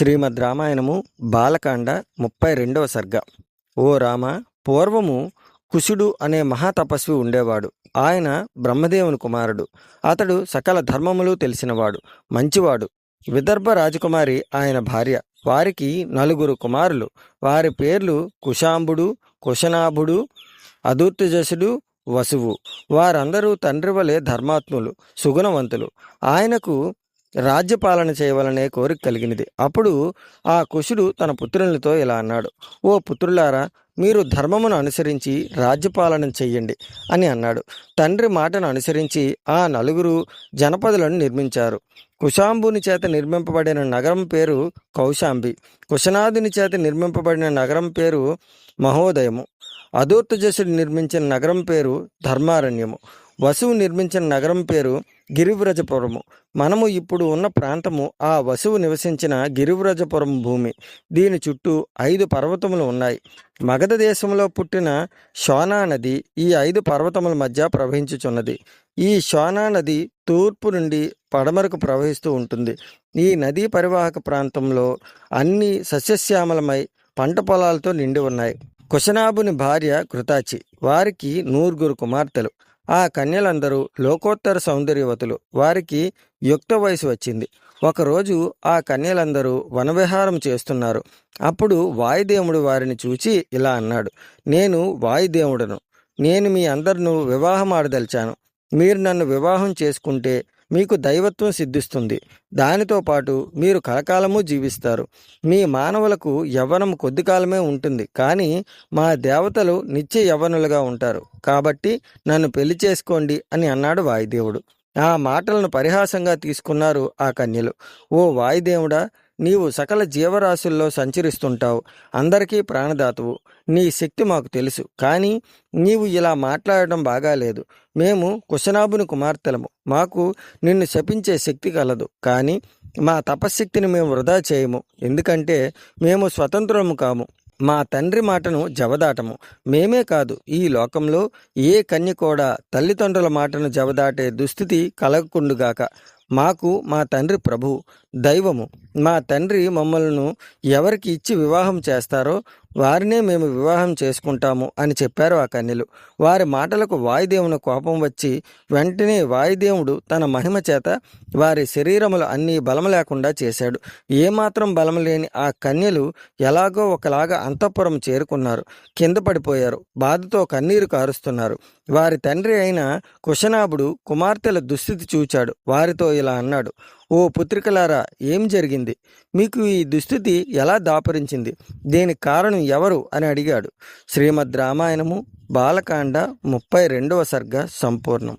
శ్రీమద్ రామాయణము బాలకాండ ముప్పై రెండవ సర్గ. ఓ రామ పూర్వము కుశుడు అనే మహాతపస్వి ఉండేవాడు. ఆయన బ్రహ్మదేవుని కుమారుడు. అతడు సకల ధర్మములు తెలిసినవాడు మంచివాడు. విదర్భ రాజకుమారి ఆయన భార్య. వారికి నలుగురు కుమారులు. వారి పేర్లు కుశాంబుడు కుశనాభుడు అదూర్తిజసుడు వసువు. వారందరూ తండ్రి వలె ధర్మాత్ములు సుగుణవంతులు. ఆయనకు రాజ్యపాలన చేయవలనే కోరిక కలిగినది. అప్పుడు ఆ కుశుడు తన పుత్రులతో ఇలా అన్నాడు ఓ పుత్రులారా మీరు ధర్మమును అనుసరించి రాజ్యపాలన చెయ్యండి అని అన్నాడు. తండ్రి మాటను అనుసరించి ఆ నలుగురు జనపదులను నిర్మించారు. కుశాంబుని చేత నిర్మింపబడిన నగరం పేరు కౌశాంబి కుశనాథుని చేత నిర్మింపబడిన నగరం పేరు మహోదయము అదూర్తజసుడు నిర్మించిన నగరం పేరు ధర్మారణ్యము వసువు నిర్మించిన నగరం పేరు గిరివ్రజపురము. మనము ఇప్పుడు ఉన్న ప్రాంతము ఆ వసువు నివసించిన గిరివ్రజపురం భూమి. దీని చుట్టూ ఐదు పర్వతములు ఉన్నాయి. మగధ దేశంలో పుట్టిన షోనా నది ఈ ఐదు పర్వతముల మధ్య ప్రవహించుచున్నది. ఈ షోనా నది తూర్పు నుండి పడమరకు ప్రవహిస్తూ ఉంటుంది. ఈ నదీ పరివాహక ప్రాంతంలో అన్ని సస్యశ్యామలమై పంట పొలాలతో నిండి ఉన్నాయి. కుశనాభుని భార్య కృతాచి. వారికి నూరుగురు కుమార్తెలు. ఆ కన్యలందరూ లోకోత్తర సౌందర్యవతులు. వారికి యుక్త వయసు వచ్చింది. ఒకరోజు ఆ కన్యలందరూ వనవిహారం చేస్తున్నారు. అప్పుడు వాయుదేవుడు వారిని చూచి ఇలా అన్నాడు నేను వాయుదేవుడను. నేను మీ అందరిను వివాహం ఆడదలిచాను. మీరు నన్ను వివాహం చేసుకుంటే మీకు దైవత్వం సిద్ధిస్తుంది. దానితో పాటు మీరు కలకాలము జీవిస్తారు. మీ మానవులకు యవ్వనం కొద్ది కాలమే ఉంటుంది. కానీ మా దేవతలు నిత్య యవ్వనులుగా ఉంటారు. కాబట్టి నన్ను పెళ్ళి చేసుకోండి అని అన్నాడు వాయుదేవుడు. ఆ మాటలను పరిహాసంగా తీసుకున్నారు ఆ కన్యలు. ఓ వాయుదేవుడా నీవు సకల జీవరాశుల్లో సంచరిస్తుంటావు. అందరికీ ప్రాణదాతవు. నీ శక్తి మాకు తెలుసు. కానీ నీవు ఇలా మాట్లాడడం బాగాలేదు. మేము కుశనాభుని కుమార్తెలము. మాకు నిన్ను శపించే శక్తి కలదు. కానీ మా తపశ్శక్తిని మేము వృధా చేయము. ఎందుకంటే మేము స్వతంత్రము కాము. మా తండ్రి మాటను జవదాటము. మేమే కాదు ఈ లోకంలో ఏ కన్య కూడా తల్లిదండ్రుల మాటను జవదాటే దుస్థితి కలగకుండుగాక. మాకు మా తండ్రి ప్రభు దైవము. మా తండ్రి మమ్మల్ని ఎవరికి ఇచ్చి వివాహం చేస్తారో వారినే మేము వివాహం చేసుకుంటాము అని చెప్పారు ఆ కన్యలు. వారి మాటలకు వాయుదేవుని కోపం వచ్చి వెంటనే వాయుదేవుడు తన మహిమ చేత వారి శరీరములు అన్నీ బలం లేకుండా చేశాడు. ఏమాత్రం బలం లేని ఆ కన్యలు ఎలాగో ఒకలాగా అంతఃపురం చేరుకున్నారు. కింద పడిపోయారు. బాధతో కన్నీరు కారుస్తున్నారు. వారి తండ్రి అయిన కుశనాభుడు కుమార్తెల దుస్థితి చూచాడు. వారితో ఇలా అన్నాడు. ఓ పుత్రికలారా ఏం జరిగింది? మీకు ఈ దుస్థితి ఎలా దాపరించింది? దీనికి కారణం ఎవరు? అని అడిగాడు. శ్రీమద్ రామాయణము బాలకాండ ముప్పై రెండవ సర్గ సంపూర్ణం.